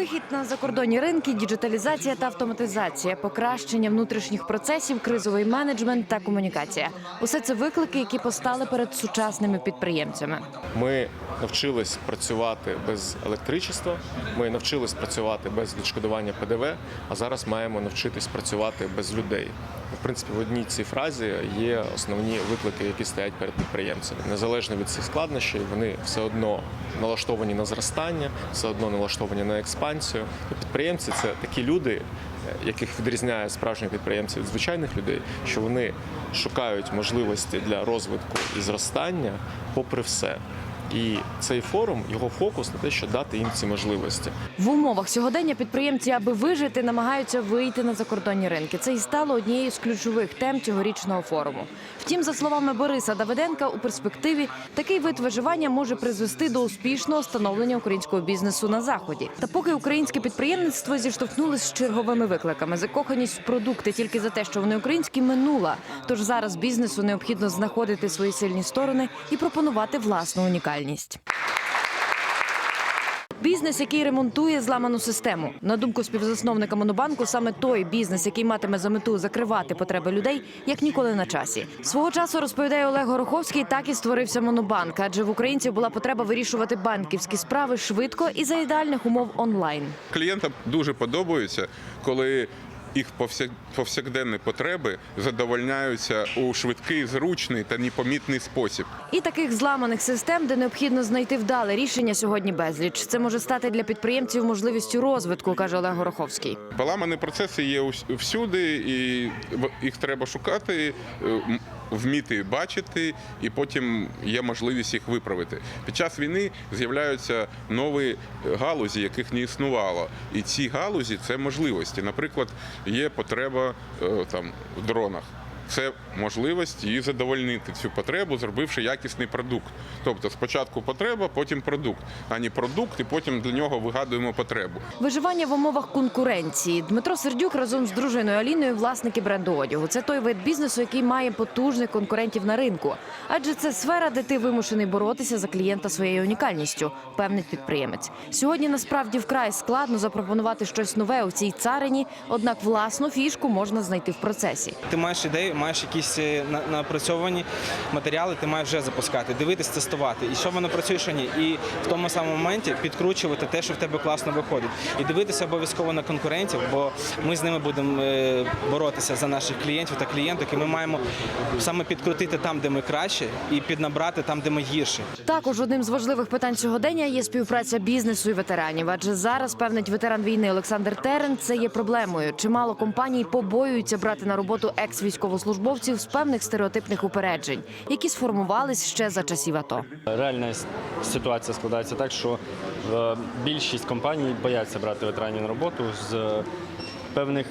Вихід на закордонні ринки, діджиталізація та автоматизація, покращення внутрішніх процесів, кризовий менеджмент та комунікація усе це виклики, які постали перед сучасними підприємцями. Ми навчились працювати без електричества, ми навчились працювати без відшкодування ПДВ, а зараз маємо навчитись працювати без людей. В принципі, в одній цій фразі є основні виклики, які стоять перед підприємцями. Незалежно від цих складнощів, вони все одно налаштовані на зростання, все одно налаштовані на експансію. І Підприємці це такі люди, яких відрізняє справжніх підприємців від звичайних людей, що вони шукають можливості для розвитку і зростання попри все. І цей форум, його фокус на те, що дати їм ці можливості. В умовах сьогодення підприємці, аби вижити, намагаються вийти на закордонні ринки. Це і стало однією з ключових тем цьогорічного форуму. Втім, за словами Бориса Давиденка, у перспективі такий вид виживання може призвести до успішного становлення українського бізнесу на заході. Та поки українське підприємництво зіштовхнулося з черговими викликами, закоханість в продукти тільки за те, що вони українські, минула. Тож зараз бізнесу необхідно знаходити свої сильні сторони і пропонувати власну унікальність. Бізнес, який ремонтує зламану систему. На думку співзасновника Монобанку, саме той бізнес, який матиме за мету закривати потреби людей, як ніколи на часі. Свого часу розповідає Олег Гороховський, так і створився Монобанк, адже в українців була потреба вирішувати банківські справи швидко і за ідеальних умов онлайн. Клієнтам дуже подобається, коли їх повсяк- повсякденні потреби задовольняються у швидкий, зручний та непомітний спосіб. І таких зламаних систем, де необхідно знайти вдале рішення, сьогодні безліч. Це може стати для підприємців можливістю розвитку, каже Олег Гороховський. Поламані процеси є всюди, і їх треба шукати, е, вміти бачити, і потім є можливість їх виправити. Під час війни з'являються нові галузі, яких не існувало. І ці галузі це можливості. Наприклад, є потреба е, там в дронах. Це можливість її задовольнити цю потребу, зробивши якісний продукт. Тобто спочатку потреба, потім продукт, а не продукт, і потім для нього вигадуємо потребу. Виживання в умовах конкуренції. Дмитро Сердюк разом з дружиною Аліною власники бренду одягу. Це той вид бізнесу, який має потужних конкурентів на ринку. Адже це сфера, де ти вимушений боротися за клієнта своєю унікальністю, певний підприємець. Сьогодні насправді вкрай складно запропонувати щось нове у цій царині, однак власну фішку можна знайти в процесі. Ти маєш ідею, маєш якісь е, напрацьовані матеріали, ти маєш вже запускати, дивитись, тестувати. І що воно працює, що ні. І в тому самому моменті підкручувати те, що в тебе класно виходить. І дивитися обов'язково на конкурентів, бо ми з ними будемо е, боротися за наших клієнтів та клієнток. І ми маємо саме підкрутити там, де ми краще, і піднабрати там, де ми гірше. Також одним з важливих питань сьогодення є співпраця бізнесу і ветеранів. Адже зараз певнить ветеран війни Олександр Терен. Це є проблемою. Чимало компаній побоюються брати на роботу екс-військовослужбовців з певних стереотипних упереджень, які сформувались ще за часів АТО. Реальна ситуація складається так, що е, більшість компаній бояться брати ветеранів на роботу з е, певних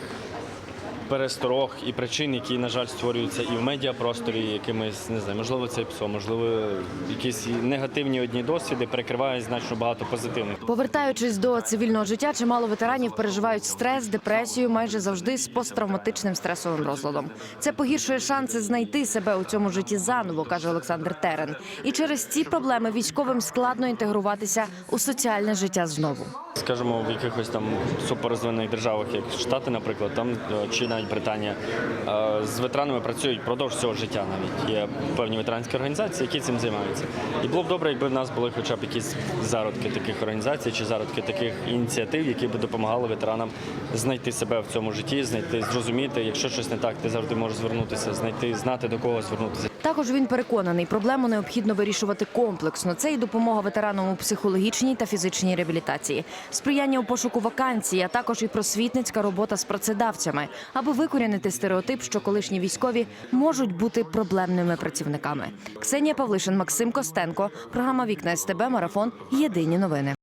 пересторог і причин, які, на жаль, створюються і в медіапросторі, якимись не знаю, можливо, це ПСО, можливо, якісь негативні одні досвіди перекривають значно багато позитивних. Повертаючись до цивільного життя, чимало ветеранів переживають стрес, депресію, майже завжди з посттравматичним стресовим розладом. Це погіршує шанси знайти себе у цьому житті заново, каже Олександр Терен. І через ці проблеми військовим складно інтегруватися у соціальне життя знову. Скажімо, в якихось там суперрозвинених державах, як Штати, наприклад, там е, чи навіть Британія, е, з ветеранами працюють впродовж всього життя. Навіть є певні ветеранські організації, які цим займаються. І було б добре, якби в нас були хоча б якісь зародки таких організацій чи зародки таких ініціатив, які б допомагали ветеранам знайти себе в цьому житті, знайти, зрозуміти, якщо щось не так, ти завжди можеш звернутися, знайти, знати до кого звернутися. Також він переконаний, проблему необхідно вирішувати комплексно. Це і допомога ветеранам у психологічній та фізичній реабілітації, сприяння у пошуку вакансій, а також і просвітницька робота з працедавцями, аби викорінити стереотип, що колишні військові можуть бути проблемними працівниками. Ксенія Павлишин, Максим Костенко, програма Вікна СТБ, марафон. Єдині новини.